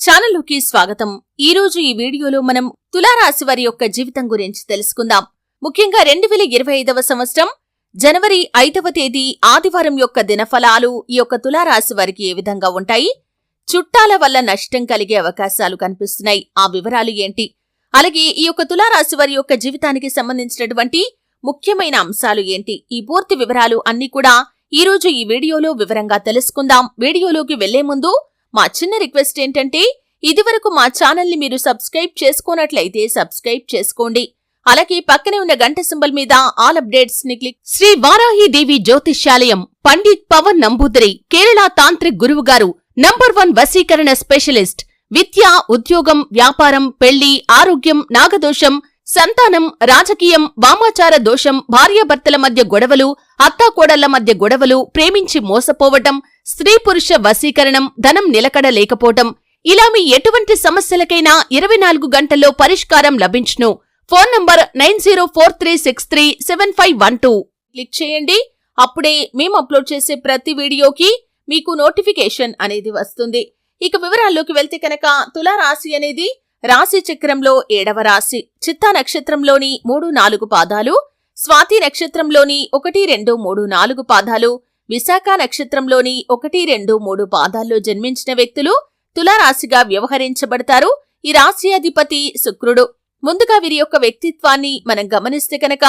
ఛానల్లోకి స్వాగతం. ఈ రోజు ఈ వీడియోలో మనం తులారాశి వారి యొక్క జీవితం గురించి తెలుసుకుందాం. ముఖ్యంగా రెండు వేల ఇరవై ఐదవ సంవత్సరం జనవరి ఐదవ తేదీ ఆదివారం యొక్క దినఫలాలు ఈ యొక్క తులారాశి వారికి ఏ విధంగా ఉంటాయి? చుట్టాల వల్ల నష్టం కలిగే అవకాశాలు కనిపిస్తున్నాయి. ఆ వివరాలు ఏంటి? అలాగే ఈ యొక్క తులారాశి వారి యొక్క జీవితానికి సంబంధించినటువంటి ముఖ్యమైన అంశాలు ఏంటి? ఈ పూర్తి వివరాలు అన్ని కూడా ఈ రోజు ఈ వీడియోలో వివరంగా తెలుసుకుందాం. వీడియోలోకి వెళ్ళే ముందు మా చిన్న రిక్వెస్ట్ ఏంటంటే ఇదివరకు మా ఛానల్ని మీరు సబ్స్క్రైబ్ చేసుకోనట్లయితే సబ్స్క్రైబ్ చేసుకోండి. అలాగే పక్కనే ఉన్న గంట సింబల్ మీద ఆల్ అప్డేట్స్ని క్లిక్ శ్రీ వారాహి దేవి జ్యోతిష్యాలయం పండిత్ పవన్ నంబూదరి కేరళ తాంత్రిక్ గురువు గారు నంబర్ వన్ వశీకరణ స్పెషలిస్ట్ విద్య ఉద్యోగం వ్యాపారం పెళ్ళి ఆరోగ్యం నాగదోషం సంతానం రాజకీయం వామాచార దోషం భార్యాభర్తల మధ్య గొడవలు అత్తాకోడళ్ళ మధ్య గొడవలు ప్రేమించి మోసపోవటం స్త్రీ పురుష వశీకరణం ధనం నిలకడ లేకపోవటం ఇలా మీ ఎటువంటి సమస్యలకైనా ఇరవై నాలుగు గంటల్లో పరిష్కారం లభించును. Phone number nine zero four three six three seven five one two. Click చేయండి. అప్పుడే మేము అప్లోడ్ చేసే ప్రతి వీడియోకి మీకు నోటిఫికేషన్ అనేది వస్తుంది. ఇక వివరాల్లోకి వెళ్తే కనుక తులారాశి అనేది రాశి చక్రంలో ఏడవ రాశి చిత్తా నక్షత్రంలోని మూడు నాలుగు పాదాలు స్వాతి నక్షత్రంలోని ఒకటి రెండు మూడు నాలుగు పాదాలు విశాఖ నక్షత్రంలోని ఒకటి రెండు మూడు పాదాల్లో జన్మించిన వ్యక్తులు తులారాశిగా వ్యవహరించబడతారు. ఈ రాశి అధిపతి శుక్రుడు. ముందుగా వీరి యొక్క వ్యక్తిత్వాన్ని మనం గమనిస్తే కనుక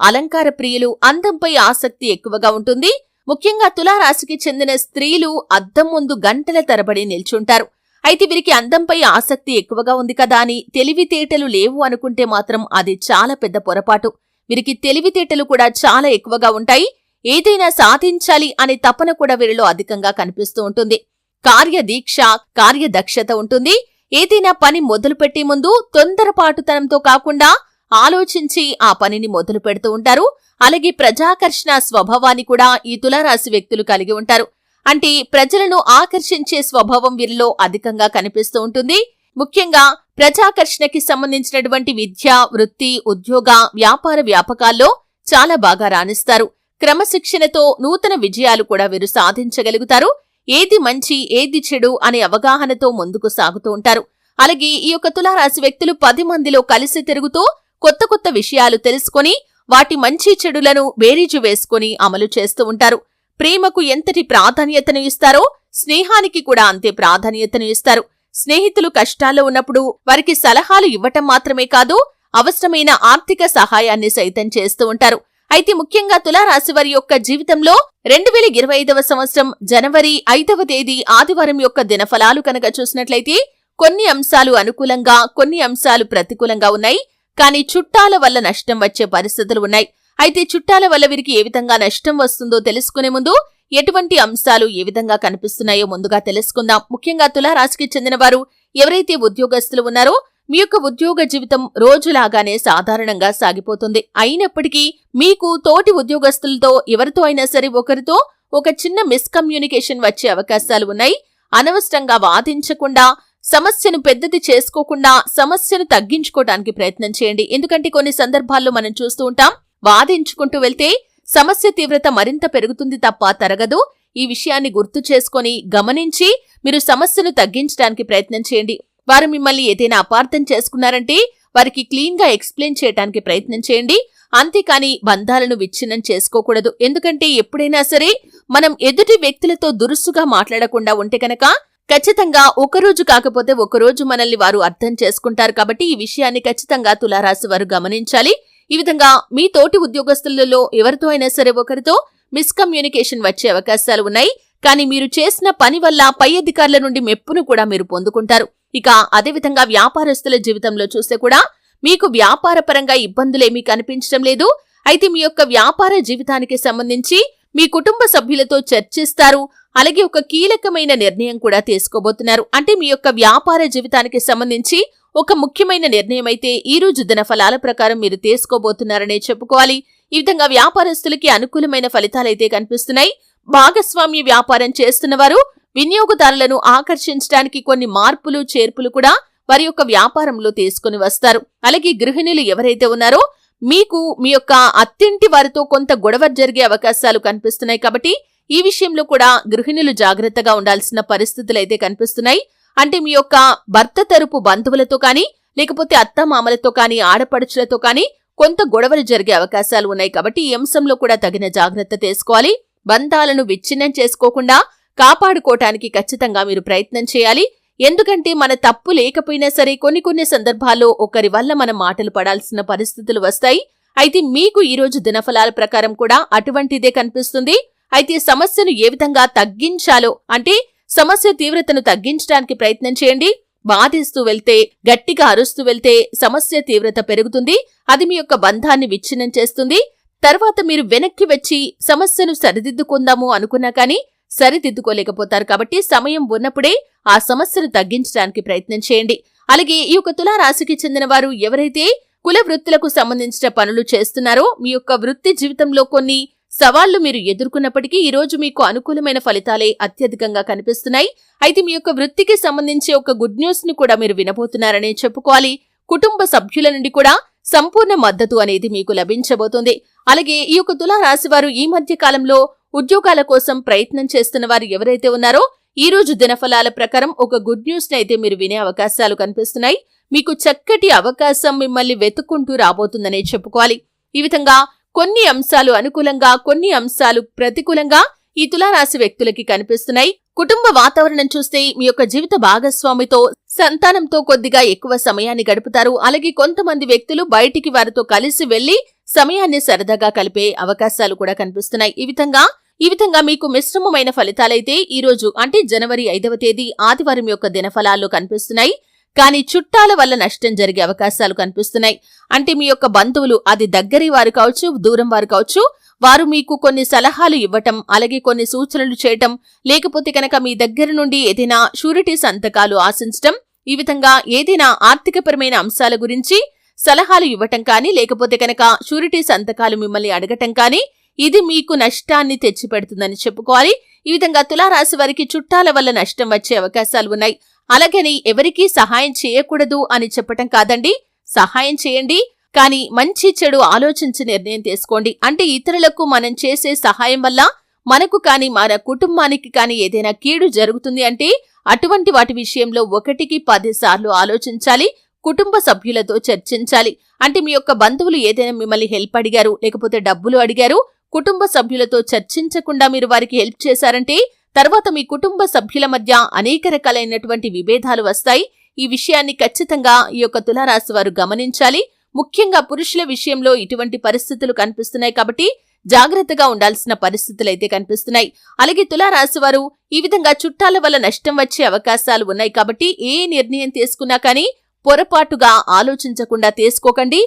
అలంకార ప్రియులు అందంపై ఆసక్తి ఎక్కువగా ఉంటుంది. ముఖ్యంగా తులారాశికి చెందిన స్త్రీలు అద్దం ముందు గంటల తరబడి నిల్చుంటారు. అయితే వీరికి అందంపై ఆసక్తి ఎక్కువగా ఉంది కదా అని తెలివితేటలు లేవు అనుకుంటే మాత్రం అది చాలా పెద్ద పొరపాటు. వీరికి తెలివితేటలు కూడా చాలా ఎక్కువగా ఉంటాయి. ఏదైనా సాధించాలి అనే తపన కూడా వీరిలో అధికంగా కనిపిస్తూ ఉంటుంది. కార్యదీక్ష కార్యదక్షత ఉంటుంది. ఏదైనా పని మొదలుపెట్టే ముందు తొందరపాటుతనంతో కాకుండా ఆలోచించి ఆ పనిని మొదలు పెడుతూ ఉంటారు. అలాగే ప్రజాకర్షణ స్వభావాన్ని కూడా ఈ తులారాశి వ్యక్తులు కలిగి ఉంటారు. అంటే ప్రజలను ఆకర్షించే స్వభావం వీరిలో అధికంగా కనిపిస్తూ ఉంటుంది. ముఖ్యంగా ప్రజాకర్షణకి సంబంధించినటువంటి విద్య వృత్తి ఉద్యోగ వ్యాపార వ్యాపకాల్లో చాలా బాగా రాణిస్తారు. క్రమశిక్షణతో నూతన విజయాలు కూడా వీరు సాధించగలుగుతారు. ఏది మంచి ఏది చెడు అనే అవగాహనతో ముందుకు సాగుతూ ఉంటారు. అలాగే ఈ యొక్క తులారాశి వ్యక్తులు పది మందిలో కలిసి తిరుగుతూ కొత్త కొత్త విషయాలు తెలుసుకొని వాటి మంచి చెడులను బేరీజు వేసుకుని అమలు చేస్తూ ఉంటారు. ప్రేమకు ఎంతటి ప్రాధాన్యతను ఇస్తారో స్నేహానికి కూడా అంతే ప్రాధాన్యతను ఇస్తారు. స్నేహితులు కష్టాల్లో ఉన్నప్పుడు వారికి సలహాలు ఇవ్వటం మాత్రమే కాదు అవసరమైన ఆర్థిక సహాయాన్ని సైతం చేస్తూ ఉంటారు. అయితే ముఖ్యంగా తులారాశి వారి యొక్క జీవితంలో రెండు వేల ఇరవై ఐదవ సంవత్సరం జనవరి ఐదవ తేదీ ఆదివారం యొక్క దినఫలాలు కనుక చూసినట్లయితే కొన్ని అంశాలు అనుకూలంగా కొన్ని అంశాలు ప్రతికూలంగా ఉన్నాయి. కానీ చుట్టాల వల్ల నష్టం వచ్చే పరిస్థితులు ఉన్నాయి. అయితే చుట్టాల వల్ల వీరికి ఏ విధంగా నష్టం వస్తుందో తెలుసుకునే ముందు ఎటువంటి అంశాలు ఏ విధంగా కనిపిస్తున్నాయో ముందుగా తెలుసుకుందాం. ముఖ్యంగా తులారాశికి చెందిన వారు ఎవరైతే ఉద్యోగస్తులు ఉన్నారో మీ యొక్క ఉద్యోగ జీవితం రోజులాగానే సాధారణంగా సాగిపోతుంది. అయినప్పటికీ మీకు తోటి ఉద్యోగస్తులతో ఎవరితో అయినా సరే ఒకరితో ఒక చిన్న మిస్కమ్యూనికేషన్ వచ్చే అవకాశాలు ఉన్నాయి. అనవసరంగా వాదించకుండా సమస్యను పెద్దది చేసుకోకుండా సమస్యను తగ్గించుకోవడానికి ప్రయత్నం చేయండి. ఎందుకంటే కొన్ని సందర్భాల్లో మనం చూస్తూ ఉంటాం వాదించుకుంటూ వెళ్తే సమస్య తీవ్రత మరింత పెరుగుతుంది తప్ప తరగదు. ఈ విషయాన్ని గుర్తు చేసుకొని గమనించి మీరు సమస్యను తగ్గించడానికి ప్రయత్నం చేయండి. వారు మిమ్మల్ని ఏదైనా అపార్థం చేసుకున్నారంటే వారికి క్లీన్గా ఎక్స్ప్లెయిన్ చేయడానికి ప్రయత్నం చేయండి. అంతేకాని బంధాలను విచ్ఛిన్నం చేసుకోకూడదు. ఎందుకంటే ఎప్పుడైనా సరే మనం ఎదుటి వ్యక్తులతో దురుసుగా మాట్లాడకుండా ఉంటే కనుక ఖచ్చితంగా ఒకరోజు కాకపోతే ఒకరోజు మనల్ని వారు అర్థం చేసుకుంటారు కాబట్టి ఈ విషయాన్ని ఖచ్చితంగా తులారాశి వారు గమనించాలి. ఈ విధంగా మీ తోటి ఉద్యోగస్తులలో ఎవరితో అయినా సరే ఒకరితో మిస్కమ్యూనికేషన్ వచ్చే అవకాశాలు ఉన్నాయి. కానీ మీరు చేసిన పని వల్ల పై అధికారుల నుండి మెప్పును కూడా మీరు పొందుకుంటారు. ఇక అదేవిధంగా వ్యాపారస్తుల జీవితంలో చూస్తే కూడా మీకు వ్యాపార పరంగా ఇబ్బందులేమీ కనిపించడం లేదు. అయితే మీ యొక్క వ్యాపార జీవితానికి సంబంధించి మీ కుటుంబ సభ్యులతో చర్చిస్తారు. అలాగే ఒక కీలకమైన నిర్ణయం కూడా తీసుకోబోతున్నారు. అంటే మీ యొక్క వ్యాపార జీవితానికి సంబంధించి ఒక ముఖ్యమైన నిర్ణయం అయితే ఈ రోజు దిన ఫలాల ప్రకారం మీరు తీసుకోబోతున్నారనే చెప్పుకోవాలి. ఈ విధంగా వ్యాపారస్తులకి అనుకూలమైన ఫలితాలైతే కనిపిస్తున్నాయి. భాగస్వామ్య వ్యాపారం చేస్తున్నవారు వినియోగదారులను ఆకర్షించడానికి కొన్ని మార్పులు చేర్పులు కూడా వారి యొక్క వ్యాపారంలో తీసుకుని వస్తారు. అలాగే గృహిణులు ఎవరైతే ఉన్నారో మీకు మీ యొక్క అత్తింటి వారితో కొంత గొడవ జరిగే అవకాశాలు కనిపిస్తున్నాయి కాబట్టి ఈ విషయంలో కూడా గృహిణులు జాగ్రత్తగా ఉండాల్సిన పరిస్థితులు అయితే కనిపిస్తున్నాయి. అంటే మీ యొక్క భర్త తరపు బంధువులతో కానీ లేకపోతే అత్తమామలతో కానీ ఆడపడుచులతో కానీ కొంత గొడవలు జరిగే అవకాశాలు ఉన్నాయి కాబట్టి ఈ అంశంలో కూడా తగిన జాగ్రత్త తీసుకోవాలి. బంధాలను విచ్ఛిన్నం చేసుకోకుండా కాపాడుకోవటానికి ఖచ్చితంగా మీరు ప్రయత్నం చేయాలి. ఎందుకంటే మన తప్పు లేకపోయినా సరే కొన్ని కొన్ని సందర్భాల్లో ఒకరి వల్ల మనం మాటలు పడాల్సిన పరిస్థితులు వస్తాయి. అయితే మీకు ఈరోజు దినఫలాల ప్రకారం కూడా అటువంటిదే కనిపిస్తుంది. అయితే సమస్యను ఏ విధంగా తగ్గించాలో అంటే సమస్య తీవ్రతను తగ్గించడానికి ప్రయత్నం చేయండి. బాధిస్తూ వెళ్తే గట్టిగా అరుస్తూ వెళ్తే సమస్య తీవ్రత పెరుగుతుంది. అది మీ యొక్క బంధాన్ని విచ్ఛిన్నం చేస్తుంది. తర్వాత మీరు వెనక్కి వచ్చి సమస్యను సరిదిద్దుకుందాము అనుకున్నా కానీ సరిదిద్దుకోలేకపోతారు కాబట్టి సమయం ఉన్నప్పుడే ఆ సమస్యను తగ్గించడానికి ప్రయత్నం చేయండి. అలాగే ఈ యొక్క తులారాశికి చెందిన వారు ఎవరైతే కుల వృత్తులకు సంబంధించిన పనులు చేస్తున్నారో మీ యొక్క వృత్తి జీవితంలో కొన్ని సవాళ్ళు మీరు ఎదుర్కొన్నప్పటికీ ఈరోజు మీకు అనుకూలమైన ఫలితాలే అత్యధికంగా కనిపిస్తున్నాయి. అయితే మీ యొక్క వృత్తికి సంబంధించి ఒక గుడ్ న్యూస్ను కూడా మీరు వినబోతున్నారనే చెప్పుకోవాలి. కుటుంబ సభ్యుల నుండి కూడా సంపూర్ణ మద్దతు అనేది మీకు లభించబోతుంది. అలాగే ఈ యొక్క తులారాశి వారు ఈ మధ్య కాలంలో ఉద్యోగాల కోసం ప్రయత్నం చేస్తున్న వారు ఎవరైతే ఉన్నారో ఈ రోజు దినఫలాల ప్రకారం ఒక గుడ్ న్యూస్ అయితే మీరు వినే అవకాశాలు కనిపిస్తున్నాయి. మీకు చక్కటి అవకాశం మిమ్మల్ని వెతుక్కుంటూ రాబోతుందనే చెప్పుకోవాలి. ఈ విధంగా కొన్ని అంశాలు అనుకూలంగా కొన్ని అంశాలు ప్రతికూలంగా ఈ తులారాశి వ్యక్తులకి కనిపిస్తున్నాయి. కుటుంబ వాతావరణం చూస్తే మీ యొక్క జీవిత భాగస్వామితో సంతానంతో కొద్దిగా ఎక్కువ సమయాన్ని గడుపుతారు. అలాగే కొంతమంది వ్యక్తులు బయటికి వారితో కలిసి వెళ్ళి సమయాన్ని సరదాగా కలిపే అవకాశాలు కూడా కనిపిస్తున్నాయి. ఈ విధంగా ఈ విధంగా మీకు మిశ్రమమైన ఫలితాలైతే ఈ రోజు అంటే జనవరి ఐదవ తేదీ ఆదివారం యొక్క దినఫలాల్లో కనిపిస్తున్నాయి. కానీ చుట్టాల వల్ల నష్టం జరిగే అవకాశాలు కనిపిస్తున్నాయి. అంటే మీ యొక్క బంధువులు అది దగ్గరి వారు కావచ్చు దూరం వారు కావచ్చు వారు మీకు కొన్ని సలహాలు ఇవ్వటం అలాగే కొన్ని సూచనలు చేయటం లేకపోతే కనుక మీ దగ్గర నుండి ఏదైనా షూరిటీ సంతకాలు ఆశించటం ఈ విధంగా ఏదైనా ఆర్థికపరమైన అంశాల గురించి సలహాలు ఇవ్వటం కానీ లేకపోతే కనుక షూరిటీ సంతకాలు మిమ్మల్ని అడగటం కానీ ఇది మీకు నష్టాన్ని తెచ్చిపెడుతుందని చెప్పుకోవాలి. ఈ విధంగా తులారాశి వారికి చుట్టాల వల్ల నష్టం వచ్చే అవకాశాలు ఉన్నాయి. అలాగని ఎవరికీ సహాయం చేయకూడదు అని చెప్పటం కాదండి. సహాయం చేయండి కానీ మంచి చెడు ఆలోచించి నిర్ణయం తీసుకోండి. అంటే ఇతరులకు మనం చేసే సహాయం వల్ల మనకు కాని మన కుటుంబానికి కాని ఏదైనా కీడు జరుగుతుంది అంటే అటువంటి వాటి విషయంలో ఒకటికి పది సార్లు ఆలోచించాలి కుటుంబ సభ్యులతో చర్చించాలి. అంటే మీ యొక్క బంధువులు ఏదైనా మిమ్మల్ని హెల్ప్ అడిగారు లేకపోతే డబ్బులు అడిగారు కుటుంబ సభ్యులతో చర్చించకుండా మీరు వారికి హెల్ప్ చేశారంటే తర్వాత మీ కుటుంబ సభ్యుల మధ్య అనేక రకాలైనటువంటి విభేదాలు వస్తాయి. ఈ విషయాన్ని ఖచ్చితంగా ఈ యొక్క తులారాశి వారు గమనించాలి. ముఖ్యంగా పురుషుల విషయంలో ఇటువంటి పరిస్థితులు కనిపిస్తున్నాయి కాబట్టి జాగ్రత్తగా ఉండాల్సిన పరిస్థితులు అయితే కనిపిస్తున్నాయి. అలాగే తులారాశి వారు ఈ విధంగా చుట్టాల వల్ల నష్టం వచ్చే అవకాశాలు ఉన్నాయి కాబట్టి ఏ నిర్ణయం తీసుకున్నా కానీ పొరపాటుగా ఆలోచించకుండా తీసుకోకండి.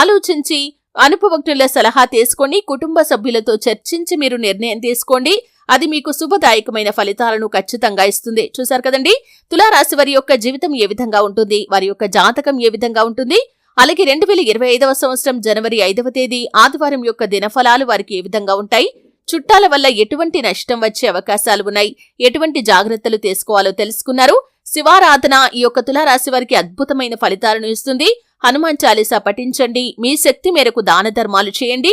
ఆలోచించి అనుభవజ్ఞుల సలహా తీసుకొని కుటుంబ సభ్యులతో చర్చించి మీరు నిర్ణయం తీసుకోండి. అది మీకు శుభదాయకమైన ఫలితాలను ఖచ్చితంగా ఇస్తుంది. చూశారు కదండి? తులారాశి వారి యొక్క జీవితం ఏ విధంగా ఉంటుంది? వారి యొక్క జాతకం ఏ విధంగా ఉంటుంది? అలాగే రెండు వేల ఇరవై ఐదవ సంవత్సరం జనవరి ఐదవ తేదీ ఆదివారం యొక్క దినఫలాలు వారికి ఏ విధంగా ఉంటాయి? చుట్టాల వల్ల ఎటువంటి నష్టం వచ్చే అవకాశాలు ఉన్నాయి? ఎటువంటి జాగ్రత్తలు తీసుకోవాలో తెలుసుకున్నారు? శివారాధన ఈ యొక్క తులారాశి వారికి అద్భుతమైన ఫలితాలను ఇస్తుంది. హనుమాన్ చాలీసా పఠించండి. మీ శక్తి మేరకు దాన ధర్మాలు చేయండి.